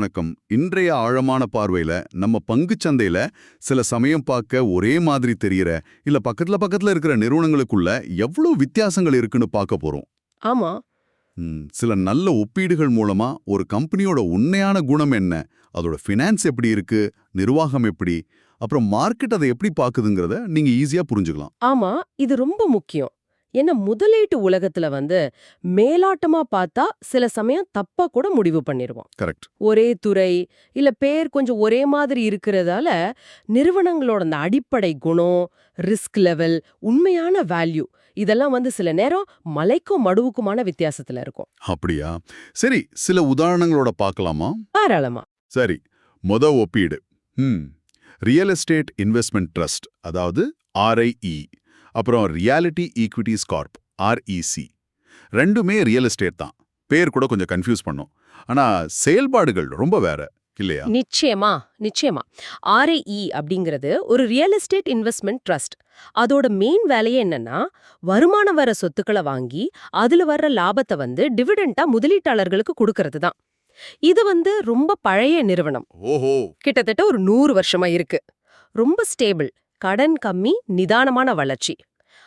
வணக்கம். இன்றைய ஆழமான பார்வையில நம்ம பங்குச் சந்தையில சில சமயம் பார்க்க ஒரே மாதிரி தெரியற இல்ல பக்கத்துல பக்கத்துல இருக்கிற நிறுவனங்களுக்குள்ள எவ்வளவு வித்தியாசங்கள் இருக்குன்னு பார்க்க போறோம். ஆமா. ம், சில நல்ல ஒப்பீடுகள் மூலமா ஒரு கம்பெனியோட உண்மையான குணம் என்ன அதோட ஃபினான்ஸ் எப்படி இருக்கு நிர்வாகம் எப்படி அப்புறம் மார்க்கெட் அதை எப்படி பாக்குதுங்கிறத நீங்க ஈஸியா புரிஞ்சுக்கலாம். ஆமா இது ரொம்ப முக்கியம். ஏன்னா முதலீட்டு உலகத்துல வந்து மேலாட்டமா பார்த்தா சில சமயம் தப்பா கூட முடிவு பண்ணிருவோம். கரெக்ட். ஒரே துறை இல்ல பேர் கொஞ்சம் ஒரே மாதிரி இருக்கிறதால நிறுவனங்களோட அந்த அடிப்படை குணம் ரிஸ்க் லெவல் உண்மையான வேல்யூ இதெல்லாம் வந்து சில நேரம் மலைக்கும் மடுவுக்குமான வித்தியாசத்துல இருக்கும். அப்படியா? சரி சில உதாரணங்களோட பார்க்கலாமா? தாராளமா. சரி மொத ஒப்பீடு. ரியல் எஸ்டேட் இன்வெஸ்ட்மெண்ட் ட்ரஸ்ட் அதாவது ஆர்ஐஇ. அப்புறம் ரியாலிட்டி ஈக்விட்டிஸ் கார்ப் ஆர்இசி ரெண்டுமே ரியல் எஸ்டேட் தான். பேர் கூட கொஞ்சம் கன்ஃபியூஸ் பண்ணும். ஆனா செயல்பாடுகள் ரொம்ப வேற இல்லையா? நிச்சயமா நிச்சயமா. ஆர்ஐஇ அப்படிங்கிறது ஒரு ரியல் எஸ்டேட் இன்வெஸ்ட்மெண்ட் ட்ரஸ்ட் அதோட மெயின் வேலையே என்னன்னா வருமானம் வர சொத்துக்களை வாங்கி அதுல வர்ற லாபத்தை வந்து டிவிடெண்டா முதலீட்டாளர்களுக்கு கொடுக்கறது தான். இது வந்து ரொம்ப பழைய நிறுவனம். ஓஹோ. கிட்டத்தட்ட ஒரு நூறு வருஷமா இருக்கு. ரொம்ப ஸ்டேபிள் கடன் கம்மி நிதானமான வளர்ச்சி.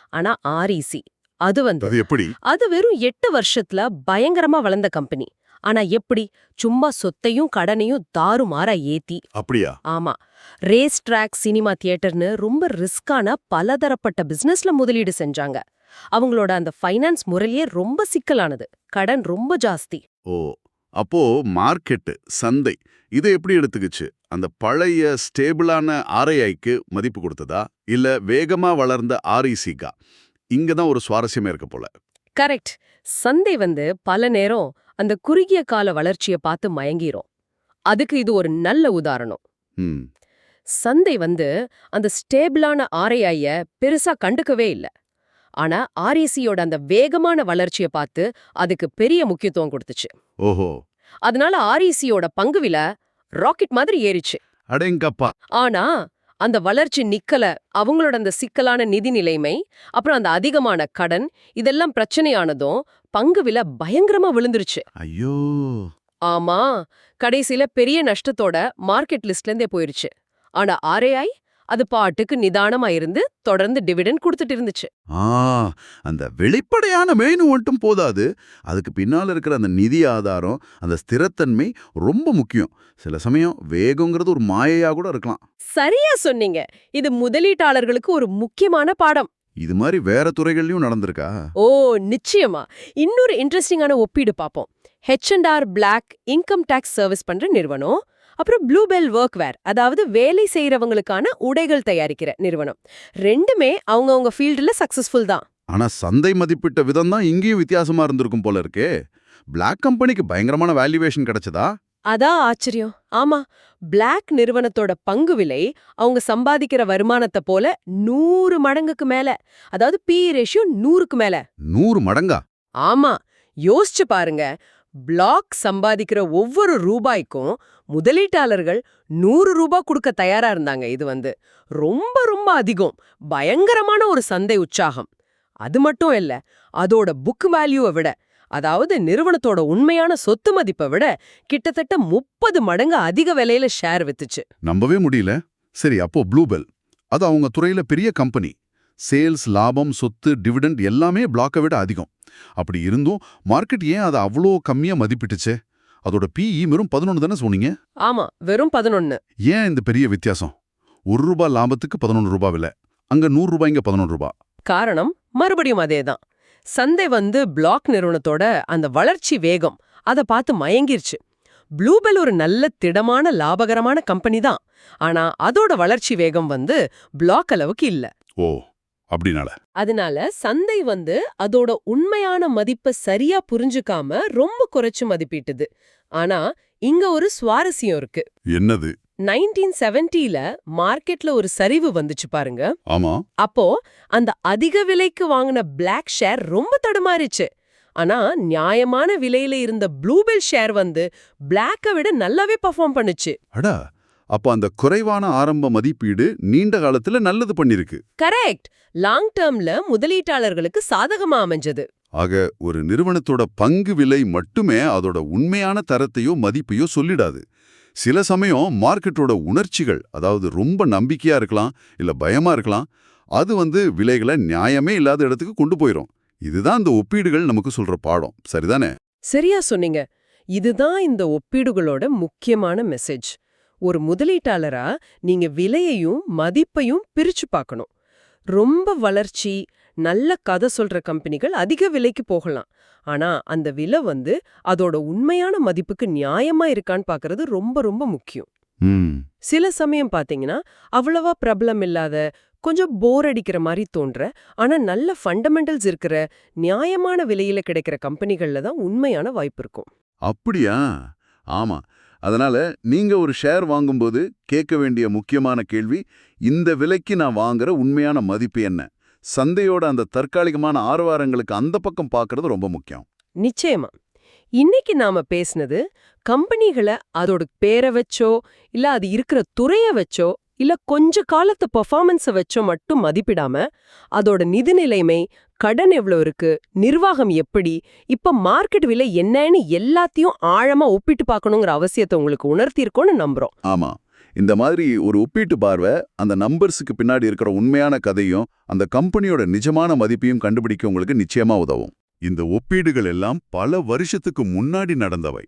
ஆனா ஆர்இசி அது வந்து அது எப்படி? அது வெறும் எட்டு வருஷத்துல பயங்கரமா வளர்ந்த கம்பெனி. ஆனா எப்படி? சும்மா சொத்தையும் கடனையும் தாறுமாறா ஏத்தி. அப்படியா? ஆமா. ரேஸ் ட்ராக் சினிமா தியேட்டர்னு ரொம்ப ரிஸ்கான பலதரப்பட்ட பிசினஸ்ல முதலீடு செஞ்சாங்க. அவங்களோட அந்த ஃபைனான்ஸ் முறையே ரொம்ப சிக்கலானது. கடன் ரொம்ப ஜாஸ்தி. ஓ அப்போ மார்க்கெட்டு சந்தை இதை எப்படி எடுத்துக்கிச்சு? அந்த பழைய ஸ்டேபிளான ஆர்ஐஐக்கு மதிப்பு கொடுத்ததா? இல்ல வேகமா வளர்ந்த ஆர்இசிக்கா? இங்க தான் ஒரு சுவாரஸ்யமே இருக்க போல. கரெக்ட். சந்தை வந்து பல நேரம் அந்த குறுகிய கால வளர்ச்சியை பார்த்து மயங்கிரும். அதுக்கு இது ஒரு நல்ல உதாரணம். சந்தை வந்து அந்த ஸ்டேபிளான ஆர்ஐஐய பெருசா கண்டுக்கவே இல்ல. ஆனா ஆர்ஏசியோட அந்த வேகமான வளர்ச்சியை பார்த்து அதுக்கு பெரிய முக்கியத்துவம் கொடுத்துச்சு. ஓஹோ. அதனால ஆர்இசியோட பங்கு விலை ராக்கெட் மாதிரி ஏறிச்சு. அடேங்கப்பா. ஆனா அந்த வளர்ச்சி நிக்கல. அவங்களோட அந்த சிக்கலான நிதி நிலைமை அப்புறம் அந்த அதிகமான கடன் இதெல்லாம் பிரச்சனையானதும் பங்கு விலை பயங்கரமா விழுந்துருச்சு. ஐயோ. ஆமா கடைசியில பெரிய நஷ்டத்தோட மார்க்கெட் லிஸ்ட்ல இருந்தே போயிருச்சு. ஆனா ஆர்ஏஐ அது பாட்டுக்கு நிதானமா இருந்து தொடர்ந்து டிவிடெண்ட் கொடுத்துட்டு இருந்துச்சு. ஆ அந்த வெளிப்படையான மெனு மட்டும் போதாது. அதுக்கு பின்னால இருக்கிற அந்த நிதி ஆதாரம் அந்த ஸ்திரத்தன்மை ரொம்ப முக்கியம். சில சமயம் வேகங்கிறது ஒரு மாயையா கூட இருக்கலாம். சரியா சொன்னீங்க. இது முதலீட்டாளர்களுக்கு ஒரு முக்கியமான பாடம். இது மாதிரி வேற துறைகள்லயும் நடந்திருக்கா? ஓ நிச்சயமா. இன்னொரு இன்ட்ரெஸ்டிங்கான ஒப்பீடு பார்ப்போம். H and R Block income tax service பண்ற நிறுவனம் அப்புறம் ப்ளூபெல் ஒர்க்வேர் அதாவது வேலை செய்யறவங்களுக்கான உடைகள் தயாரிக்கிற நிறுவனம். ரெண்டுமே அவங்கவங்க ஃபீல்டுல சக்சஸ்ஃபுல் தான். ஆனா சந்தை மதிப்பிட்ட விதம் தான் இங்கேயும் வித்தியாசமா இருந்திருக்கும் போல இருக்கே. Black கம்பெனிக்கு பயங்கரமான வேல்யூவேஷன் கிடைச்சதா? அதான் ஆச்சரியம். ஆமா பிளாக் நிறுவனத்தோட பங்கு விலை அவங்க சம்பாதிக்கிற வருமானத்தை போல நூறு மடங்குக்கு மேல அதாவது பி ரேஷியோ நூறுக்கு மேல. நூறு மடங்கா? ஆமா யோசிச்சு பாருங்க. பிளாக் சம்பாதிக்கிற ஒவ்வொரு ரூபாய்க்கும் முதலீட்டாளர்கள் நூறு ரூபாய் கொடுக்க தயாரா இருந்தாங்க இது வந்து. ரொம்ப ரொம்ப அதிகம். பயங்கரமான ஒரு சந்தை உற்சாகம். அது மட்டும் இல்ல அதோட புக் வேல்யூவை விட அதாவது நிறுவனத்தோட உண்மையான சொத்து மதிப்பை விட கிட்டத்தட்ட முப்பது மடங்கு அதிக விலையில ஷேர் வித்துச்சு. நம்பவே முடியல. சரி அப்போ ப்ளூபெல் அது அவங்க துறையில பெரிய கம்பெனி சேல்ஸ் லாபம் சொத்து டிவிடெண்ட் எல்லாமே பிளாக்கை விட அதிகம். அப்படி இருந்தும் மார்க்கெட் ஏன் அதை அவ்வளோ கம்மியா மதிப்பிட்டுச்சே? அதோட பிஇ வெறும் பதினொன்று தானே சொன்னீங்க? ஆமா வெறும் பதினொன்னு. ஏன் இந்த பெரிய வித்தியாசம்? ஒரு ரூபாய் லாபத்துக்கு பதினொன்று ரூபாய் விலை. அங்க நூறு ரூபாய்ங்க பதினொன்று ரூபாய் காரணம் மறுபடியும் அதேதான். சந்தை வந்து பிளாக் நிறுவனத்தோட அந்த வளர்ச்சி வேகம் அதை பார்த்து மயங்கிருச்சு. ப்ளூபெல் ஒரு நல்ல திடமான லாபகரமான கம்பெனி தான். ஆனா அதோட வளர்ச்சி வேகம் வந்து பிளாக் அளவுக்கு இல்ல. ஓ அப்படினால அதனால சந்தை வந்து அதோட உண்மையான மதிப்பை சரியா புரிஞ்சுக்காம ரொம்ப குறைச்சு மதிப்பிட்டுது. ஆனா இங்க ஒரு சுவாரஸ்யம் இருக்கு. என்னது? நைன்டீன் செவன்டில மார்க்கெட்ல ஒரு சரிவு வந்துச்சு பாருங்க. ஆமா. அப்போ அந்த அதிக விலைக்கு வாங்கின பிளாக் ஷேர் ரொம்ப தடுமாறிச்சு. ஆனா நியாயமான விலையில இருந்த ப்ளூபெல் ஷேர் வந்து பிளாக்கை விட நல்லாவே பர்ஃபார்ம் பண்ணுச்சு. அடா! அப்ப அந்த குறைவான ஆரம்ப மதிப்பீடு நீண்ட காலத்துல நல்லது பண்ணிருக்கு. கரெக்ட். லாங் டேர்ம்ல முதலீட்டாளர்களுக்கு சாதகமா அமைஞ்சது. ஆக ஒரு நிறுவனத்தோட பங்கு விலை மட்டுமே அதோட உண்மையான தரத்தையோ மதிப்பையோ சொல்லிடாது. சில சமயம் மார்க்கெட்டோட உணர்ச்சிகள் அதாவது ரொம்ப நம்பிக்கையா இருக்கலாம் இல்ல பயமா இருக்கலாம் அது வந்து விலைகளை நியாயமே இல்லாத இடத்துக்கு கொண்டு போயிரும். இதுதான் இந்த ஒப்பீடுகள் நமக்கு சொல்ற பாடம். சரிதானே? சரியா சொன்னீங்க. இதுதான் இந்த ஒப்பீடுகளோட முக்கியமான மெசேஜ் ஒரு முதலீட்டாளரா நீங்க விலையையும் மதிப்பையும் பிரிச்சு பார்க்கணும். ரொம்ப வளர்ச்சி நல்ல கதை சொல்ற கம்பெனிகள் அதிக விலைக்கு போகலாம். ஆனா அந்த விலை வந்து அதோட உண்மையான மதிப்புக்கு நியாயமா இருக்கான்னு பார்க்கறது ரொம்ப ரொம்ப முக்கியம். சில சமயம் பாத்தீங்கன்னா அவ்வளவா பிரபலம் இல்லாத கொஞ்சம் போர் அடிக்கிற மாதிரி தோன்ற ஆனா நல்ல ஃபண்டமெண்டல்ஸ் இருக்கிற நியாயமான விலையில கிடைக்கிற கம்பெனிகள்ல தான் உண்மையான வாய்ப்பு இருக்கும். அப்படியா? ஆமா. அதனால நீங்க ஒரு ஷேர் வாங்கும்போது கேட்க வேண்டிய முக்கியமான கேள்வி இந்த விலைக்கு நான் வாங்குற உண்மையான மதிப்பு என்ன? சந்தையோட அந்த தற்காலிகமான ஆரவாரங்களுக்கு அந்த பக்கம் பார்க்கறது ரொம்ப முக்கியம். நிச்சயமா. இன்னைக்கு நாம பேசுனது கம்பெனிகளை அதோட பேரை வச்சோ இல்ல அது இருக்கிற துறைய வச்சோ இல்ல கொஞ்ச காலத்து பெர்ஃபார்மன்ஸ வச்சோ மட்டும் மதிப்பிடாம அதோட நிதி நிலைமை கடன் எவ்வளவு இருக்கு நிர்வாகம் எப்படி இப்ப மார்க்கெட் விலை என்னன்னு எல்லாத்தையும் ஆழமா ஒப்பிட்டு பார்க்கணுங்கிற அவசியத்தை உங்களுக்கு உணர்த்தியிருக்கோன்னு நம்புறோம். ஆமா. இந்த மாதிரி ஒரு ஒப்பீட்டு பார்வை அந்த நம்பர்ஸுக்கு பின்னாடி இருக்கிற உண்மையான கதையும் அந்த கம்பெனியோட நிஜமான மதிப்பையும் கண்டுபிடிக்க உங்களுக்கு நிச்சயமா உதவும். இந்த ஒப்பீடுகள் எல்லாம் பல வருஷத்துக்கு முன்னாடி நடந்தவை.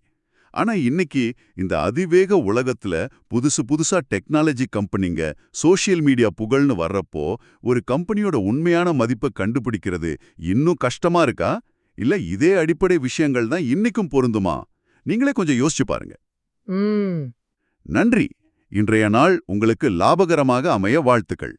ஆனா இன்னைக்கு இந்த அதிவேக உலகத்துல புதுசு புதுசா டெக்னாலஜி கம்பெனிங்க சோஷியல் மீடியா புகழ்னு வர்றப்போ ஒரு கம்பெனியோட உண்மையான மதிப்பை கண்டுபிடிக்கிறது இன்னும் கஷ்டமா இருக்கா? இல்ல இதே அடிப்படை விஷயங்கள் தான் இன்னைக்கும் பொருந்துமா? நீங்களே கொஞ்சம் யோசிச்சு பாருங்க. நன்றி. இன்றைய நாள் உங்களுக்கு லாபகரமாக அமைய வாழ்த்துக்கள்.